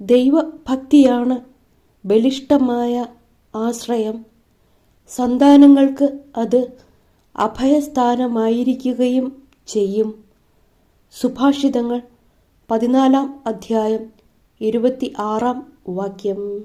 ദൈവഭക്തിയാണ് ബലിഷ്ടമായ ആശ്രയം. സന്താനങ്ങൾക്ക് അത് അഭയസ്ഥാനമായിരിക്കുകയും ചെയ്യും. സുഭാഷിതങ്ങൾ പതിനാലാം അധ്യായം ഇരുപത്തി ആറാം വാക്യം.